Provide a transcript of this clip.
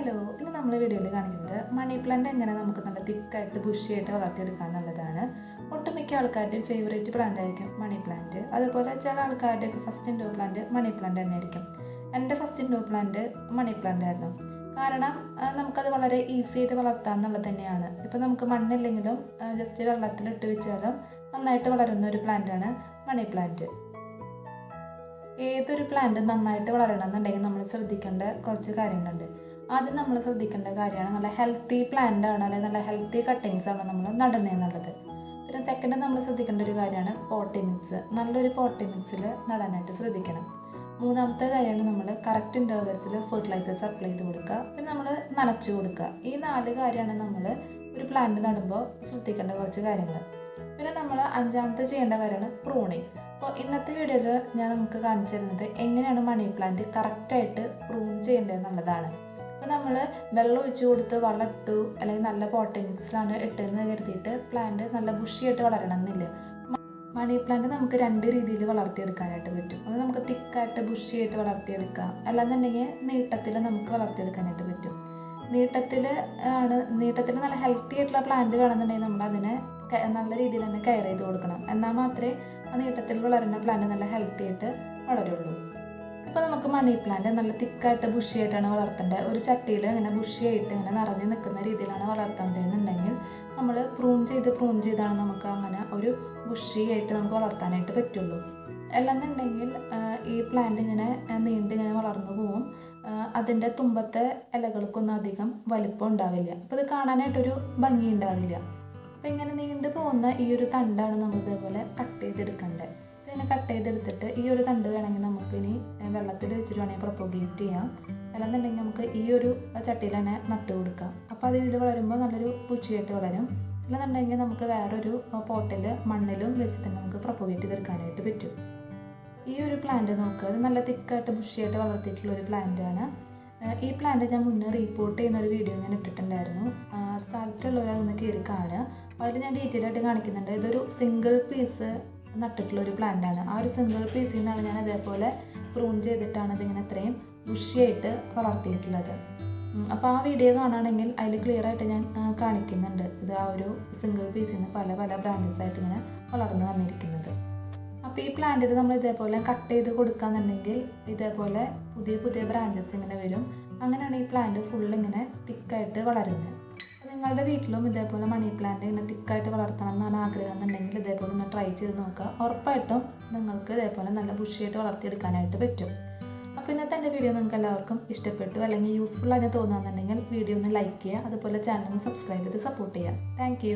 Hello ഇന്ന് നമ്മൾ വീഡിയോയിൽ കാണിക്കുന്നത് മണി പ്ലാന്റ് എങ്ങനെ നമുക്ക് നല്ല തിക്കായിട്ട് ബുഷിയായിട്ട് വളർത്തിയെടുക്കുക എന്നുള്ളതാണ്. ഒട്ടുമിക്ക ആൾക്കാരുടെയും ഫേവറേറ്റ് പ്ലാന്റ് ആയിരിക്കും മണി പ്ലാന്റ് അതുപോലെ ചില ആൾക്കാരുടെയൊക്കെ first indoor plant money plant തന്നെ ആയിരിക്കും എന്റെ first indoor plant money plant ആയിരുന്നു. കാരണം നമുക്കത് വളരെ ഈസി ആയിട്ട് വളർത്താം എന്നുള്ളത് തന്നെയാണ്. ഇപ്പം നമുക്ക് മണ്ണില്ലെങ്കിലും ജസ്റ്റ് വെള്ളത്തിലിട്ട് വെച്ചാലും നന്നായിട്ട് വളരുന്ന ഒരു പ്ലാന്റാണ് മണി പ്ലാന്റ് ഏതൊരു പ്ലാന്റ് നന്നായിട്ട് വളരണം എന്നുണ്ടെങ്കിൽ നമ്മൾ ശ്രദ്ധിക്കേണ്ട കുറച്ച് കാര്യങ്ങളുണ്ട്. ആദ്യം നമ്മൾ ശ്രദ്ധിക്കേണ്ട കാര്യമാണ്. നല്ല ഹെൽത്തി പ്ലാന്റ് ആണ് അല്ലെങ്കിൽ നല്ല ഹെൽത്തി കട്ടിങ്സ് ആണ് നമ്മൾ നടുന്നതെന്നുള്ളത് പിന്നെ സെക്കൻഡ് നമ്മൾ ശ്രദ്ധിക്കേണ്ട ഒരു കാര്യമാണ് പോട്ടി മിക്സ് നല്ലൊരു പോട്ടി മിക്സിൽ നടാനായിട്ട് ശ്രദ്ധിക്കണം. മൂന്നാമത്തെ കാര്യമാണ് നമ്മൾ കറക്റ്റ് ഇന്റർവെൽസിൽ ഫെർട്ടിലൈസേഴ്സ് അപ്ലൈ ചെയ്ത് കൊടുക്കുക. പിന്നെ നമ്മൾ നനച്ചു കൊടുക്കുക. ഈ നാല് കാര്യമാണ് നമ്മൾ ഒരു പ്ലാന്റ് നടുമ്പോൾ ശ്രദ്ധിക്കേണ്ട കുറച്ച് കാര്യങ്ങൾ. പിന്നെ നമ്മൾ അഞ്ചാമത്തെ ചെയ്യേണ്ട കാര്യമാണ് പ്രൂണിങ് അപ്പോൾ ഇന്നത്തെ വീഡിയോയിൽ ഞാൻ നമുക്ക് കാണിച്ചു തരുന്നത് എങ്ങനെയാണ് മണി പ്ലാന്റ് കറക്റ്റായിട്ട് പ്രൂൺ ചെയ്യേണ്ടത് എന്നുള്ളതാണ്. അപ്പോൾ നമ്മൾ വെള്ളം ഒഴിച്ച് കൊടുത്ത് വളം ഇട്ടു അല്ലെങ്കിൽ നല്ല പോട്ടിംഗ് മിക്സിലാണ് ഇട്ടെന്ന് കരുതിയിട്ട് പ്ലാന്റ് നല്ല ബുഷിയായിട്ട് വളരണം എന്നില്ല മണി പ്ലാന്റ് നമുക്ക് രണ്ട് രീതിയിൽ വളർത്തിയെടുക്കാനായിട്ട് പറ്റും. അത് നമുക്ക് തിക്കായിട്ട് ബുഷിയായിട്ട് വളർത്തിയെടുക്കാം. അല്ലാന്നുണ്ടെങ്കിൽ നീട്ടത്തിൽ നമുക്ക് വളർത്തിയെടുക്കാനായിട്ട് പറ്റും. നീട്ടത്തിൽ ആണ് നീട്ടത്തിൽ നല്ല ഹെൽത്തി ആയിട്ടുള്ള പ്ലാന്റ് വേണമെന്നുണ്ടെങ്കിൽ നമ്മൾ അതിനെ നല്ല രീതിയിൽ തന്നെ കെയർ ചെയ്ത് കൊടുക്കണം. എന്നാൽ മാത്രമേ ആ നീട്ടത്തിൽ വളരുന്ന പ്ലാന്റ് നല്ല ഹെൽത്തി ആയിട്ട് വളരുള്ളൂ. ഇപ്പോൾ നമുക്ക് മണി പ്ലാന്റ് നല്ല തിക്കായിട്ട് ബുഷിയായിട്ടാണ് വളർത്തേണ്ടത്. ഒരു ചട്ടിയിൽ ഇങ്ങനെ ബുഷിയായിട്ട് ഇങ്ങനെ നിറഞ്ഞു നിൽക്കുന്ന രീതിയിലാണ് വളർത്തേണ്ടതെന്നുണ്ടെങ്കിൽ നമ്മൾ പ്രൂൺ ചെയ്ത് പ്രൂൺ ചെയ്താണ് നമുക്ക് അങ്ങനെ ഒരു ബുഷിയായിട്ട് നമുക്ക് വളർത്താനായിട്ട് പറ്റുള്ളൂ. അല്ലെന്നുണ്ടെങ്കിൽ ഈ പ്ലാന്റ് ഇങ്ങനെ നീണ്ട് ഇങ്ങനെ വളർന്നു പോവും. അതിന്റെ തുമ്പത്തെ ഇലകൾക്കൊന്നും അധികം വലിപ്പം ഉണ്ടാവില്ല. അപ്പോൾ ഇത് കാണാനായിട്ടൊരു ഭംഗി ഉണ്ടാവില്ല. അപ്പോൾ ഇങ്ങനെ നീണ്ടു പോകുന്ന ഈ ഒരു തണ്ടാണ് നമ്മൾ ഇതേപോലെ കട്ട് ചെയ്തെടുക്കേണ്ടത്. ഇതിങ്ങനെ കട്ട് ചെയ്തെടുത്തിട്ട് ഈ ഒരു തണ്ട് വേണമെങ്കിൽ നമുക്കിനി വെള്ളത്തിൽ വെച്ചിട്ട് വേണമെങ്കിൽ പ്രൊപ്പഗേറ്റ് ചെയ്യാം. അല്ലെന്നുണ്ടെങ്കിൽ നമുക്ക് ഈ ഒരു ചട്ടിയിൽ തന്നെ നട്ട് കൊടുക്കാം. അപ്പോൾ അത് ഇതിൽ വളരുമ്പോൾ നല്ലൊരു പുച്ചിയായിട്ട് വളരും. അല്ലെന്നുണ്ടെങ്കിൽ നമുക്ക് വേറൊരു പോട്ടിൽ മണ്ണിലും വെച്ചിട്ട് നമുക്ക് പ്രൊപ്പഗേറ്റ് ചെയ്തെടുക്കാനായിട്ട് പറ്റും. ഈ ഒരു പ്ലാന്റ് നമുക്ക് അത് നല്ല തിക്കായിട്ട് ബുഷിയായിട്ട് വളർത്തിയിട്ടുള്ള ഒരു പ്ലാന്റ് ആണ്. ഈ പ്ലാന്റ് ഞാൻ മുന്നേ റീപ്പോർട്ട് ചെയ്യുന്ന ഒരു വീഡിയോ ഞാൻ ഇട്ടിട്ടുണ്ടായിരുന്നു. അതൊന്ന് കയറി കാണുക. അതിൽ ഞാൻ ഡീറ്റെയിൽ ആയിട്ട് കാണിക്കുന്നുണ്ട്. ഇതൊരു സിംഗിൾ പീസ് നട്ടിട്ടുള്ള ഒരു പ്ലാന്റ് ആണ് ആ ഒരു സിംഗിൾ പീസിൽ നിന്നാണ് ഞാൻ അതേപോലെ പ്രൂൺ ചെയ്തിട്ടാണ് ഇതിങ്ങനെ അത്രയും ബുഷിയായിട്ട് വളർത്തിയിട്ടുള്ളത്. അപ്പോൾ ആ വീഡിയോ കാണുകയാണെങ്കിൽ അതിൽ ക്ലിയർ ആയിട്ട് ഞാൻ കാണിക്കുന്നുണ്ട്. ഇത് ആ ഒരു സിംഗിൾ പീസിൽ നിന്ന് പല പല ബ്രാഞ്ചസ് ആയിട്ട് ഇങ്ങനെ വളർന്നു വന്നിരിക്കുന്നത്. അപ്പോൾ ഈ പ്ലാന്റിൽ നമ്മൾ ഇതേപോലെ കട്ട് ചെയ്ത് കൊടുക്കാന്നുണ്ടെങ്കിൽ ഇതേപോലെ പുതിയ പുതിയ ബ്രാഞ്ചസ് ഇങ്ങനെ വരും. അങ്ങനെയാണ് ഈ പ്ലാന്റ് ഫുൾ ഇങ്ങനെ തിക്കായിട്ട് വളരുന്നത്. നിങ്ങളുടെ വീട്ടിലും ഇതേപോലെ മണി പ്ലാന്റ് ഇങ്ങനെ തിക്കായിട്ട് വളർത്തണം എന്നാണ് ആഗ്രഹം എന്നുണ്ടെങ്കിൽ ഇതേപോലെ ഒന്ന് ട്രൈ ചെയ്ത് നോക്കുക. ഉറപ്പായിട്ടും നിങ്ങൾക്ക് ഇതേപോലെ നല്ല ബുഷിയായിട്ട് വളർത്തിയെടുക്കാനായിട്ട് പറ്റും. അപ്പോൾ ഇന്നത്തെ എന്റെ വീഡിയോ നിങ്ങൾക്ക് എല്ലാവർക്കും ഇഷ്ടപ്പെട്ടു അല്ലെങ്കിൽ യൂസ്ഫുൾ ആയിട്ട് തോന്നുകയാണെന്നുണ്ടെങ്കിൽ വീഡിയോ ഒന്ന് ലൈക്ക് ചെയ്യുക. അതുപോലെ ചാനൽ സബ്സ്ക്രൈബ് ചെയ്ത് സപ്പോർട്ട് ചെയ്യുക. താങ്ക്